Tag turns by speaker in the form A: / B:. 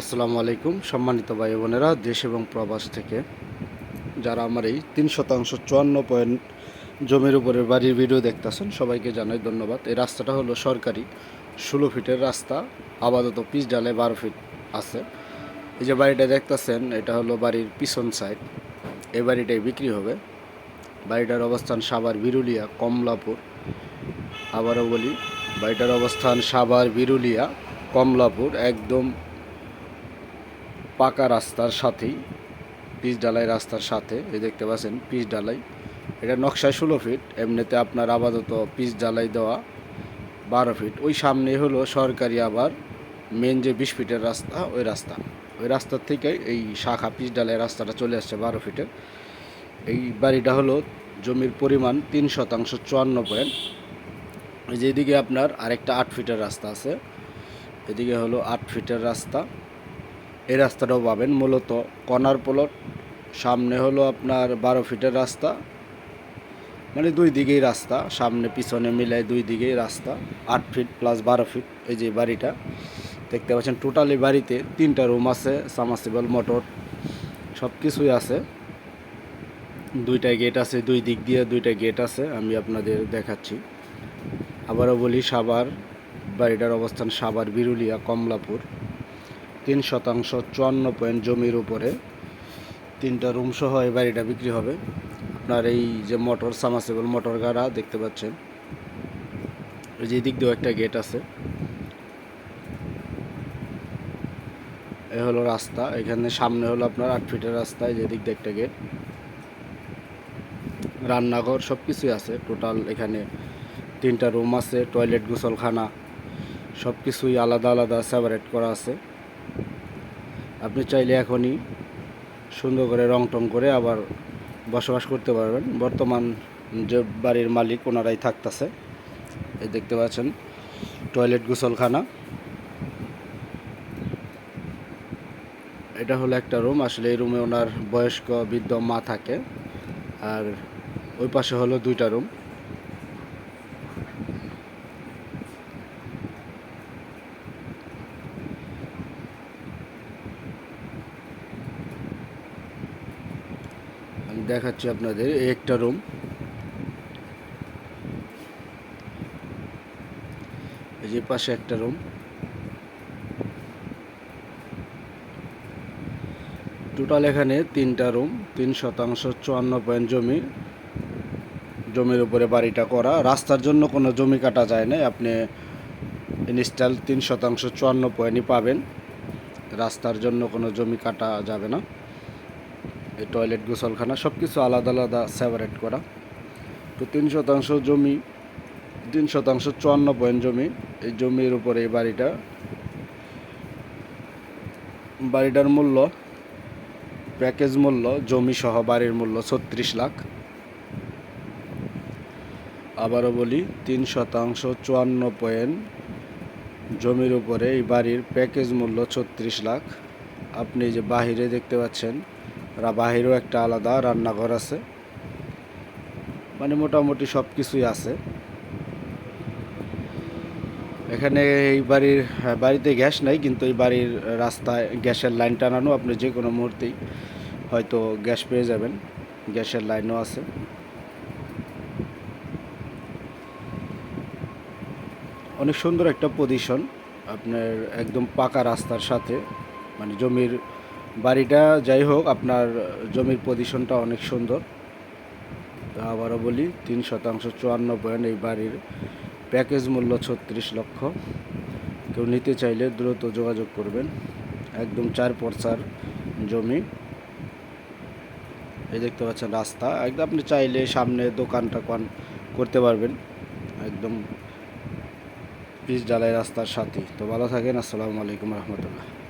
A: আসসালামু আলাইকুম, সম্মানিত ভাই বোনেরা দেশ এবং প্রবাস থেকে। যারা আমার এই তিন শতাংশ চুয়ান্ন পয়েন্ট জমির উপরে বাড়ির ভিডিও দেখতেছেন, সবাইকে জানাই ধন্যবাদ। এই রাস্তাটা হলো সরকারি, ষোলো ফিটের রাস্তা, আপাতত পিচ ডালে বারো ফিট আছে। এই যে বাড়িটা দেখতেছেন, এটা হলো বাড়ির পিছন সাইড এই বাড়িটাই বিক্রি হবে। বাড়িটার অবস্থান সাভার বিরুলিয়া, কমলাপুর। আবারও বলি, বাড়িটার অবস্থান সাভার বিরুলিয়া, কমলাপুর, একদম পাকা রাস্তার সাথেই, পিচ ডালাই রাস্তার সাথে, এই দেখতে পাচ্ছেন পিচ ডালাই এটা নকশায় ষোলো ফিট এমনিতে আপনার আপাতত পিচ ডালাই দেওয়া বারো ফিট ওই সামনে হলো সরকারি আবার মেন যে বিশ ফিটের রাস্তা, ওই রাস্তা। ওই রাস্তার থেকে এই শাখা পিচ ডালাই রাস্তাটা চলে আসছে বারো ফিটের এই বাড়িটা হলো জমির পরিমাণ তিন শতাংশ চুয়ান্ন পয়েন্ট এই যে এদিকে আপনার আরেকটা আট ফিটের রাস্তা আছে। এদিকে হলো আট ফিটের রাস্তা। এই রাস্তাটাও পাবেন। মূলত কর্নার প্লট, সামনে হলো আপনার বারো ফিটের রাস্তা। মানে দুই দিকেই রাস্তা, সামনে পিছনে মিলায় দুই দিকেই রাস্তা, আট ফিট প্লাস বারো ফিট এই যে বাড়িটা। দেখতে পাচ্ছেন টোটালি বাড়িতে তিনটা রুম আছে সামাসিবল মোটর সব কিছুই আছে। দুইটা গেট আছে, দুই দিক দিয়ে দুইটা গেট আছে, আমি আপনাদের দেখাচ্ছি। আবারও বলি সাবার বাড়িটার অবস্থান সাবার বিরুলিয়া, কমলাপুর। তিন শতাংশ চুয়ান্ন পয়েন্ট জমির উপরে তিনটা রুম সহ এই বাড়িটা বিক্রি হবে। আপনার এই যে মোটর, সামাসেবল মোটর গাড়া দেখতে পাচ্ছেন। এই যে দিক দিয়েও একটা গেট আছে। এ হলো রাস্তা, এখানে সামনে হলো আপনার আট ফিটের রাস্তা, এই যে দিক দিয়ে একটা গেট। রান্নাঘর সব কিছুই আছে, টোটাল এখানে তিনটা রুম আছে, টয়লেট, গোসলখানা সব কিছুই আলাদা আলাদা সেপারেট করা আছে। আপনি চাইলে এখনই সুন্দর করে রং টং করে আবার বসবাস করতে পারবেন। বর্তমান যে বাড়ির মালিক, ওনারাই থাকতেছে। এই দেখতে পাচ্ছেন, টয়লেট গোসলখানা। এটা হলো একটা রুম। আসলে এই রুমে ওনার বয়স্ক বৃদ্ধ মা থাকে। আর ওই পাশে হলো দুইটা রুম। দেখাচ্ছি আপনাদের, একটা রুম এই যে পাশে একটা রুম টোটাল এখানে তিনটা রুম তিন শতাংশ চুয়ান্ন পয়েন্ট জমি। জমির উপরে বাড়িটা করা। রাস্তার জন্য কোনো জমি কাটা যায় না আপনি ইনস্টল তিন শতাংশ চুয়ান্ন পয়েন্টই পাবেন। রাস্তার জন্য কোনো জমি কাটা যাবে না। এই টয়লেট গোসলখানা সব কিছু আলাদা আলাদা সেপারেট করা। তো তিন শতাংশ জমি, তিন শতাংশ চুয়ান্ন পয়েন্ট জমি, এই জমির উপরে এই বাড়িটা। বাড়িটার মূল্য, প্যাকেজ মূল্য জমি সহ বাড়ির মূল্য ছত্রিশ লাখ। আবারও বলি, তিন শতাংশ চুয়ান্ন পয়েন্ট জমির উপরে এই বাড়ির প্যাকেজ মূল্য ছত্রিশ লাখ। আপনি যে বাহিরে দেখতে পাচ্ছেন বাহিরেও একটা আলাদা রান্নাঘর আছে। মানে মোটামুটি সব কিছুই আছে। এখানে এই বাড়ির হ্যাঁ, বাড়িতে গ্যাস নাই কিন্তু এই বাড়ির রাস্তায় গ্যাসের লাইন টানানো আপনি যে কোনো মুহূর্তেই হয়তো গ্যাস পেয়ে যাবেন। গ্যাসের লাইনও আছে। অনেক সুন্দর একটা পজিশন আপনার একদম পাকা রাস্তার সাথে মানে জমির বাড়িটা যাই হোক, আপনার জমির পজিশনটা অনেক সুন্দর। তো আবারও বলি, তিন শতাংশ চুয়ান্ন পয়েন্ট এই বাড়ির প্যাকেজ মূল্য ছত্রিশ লক্ষ। কেউ নিতে চাইলে দ্রুত যোগাযোগ করবেন। একদম চার পরচার জমি। এই দেখতে পাচ্ছেন রাস্তা। একদম আপনি চাইলে সামনে দোকান টোকান করতে পারবেন। একদম পিস ডালাই রাস্তার সাথে। তো ভালো থাকেন, আসসালামু আলাইকুম রহমতুল্লাহ।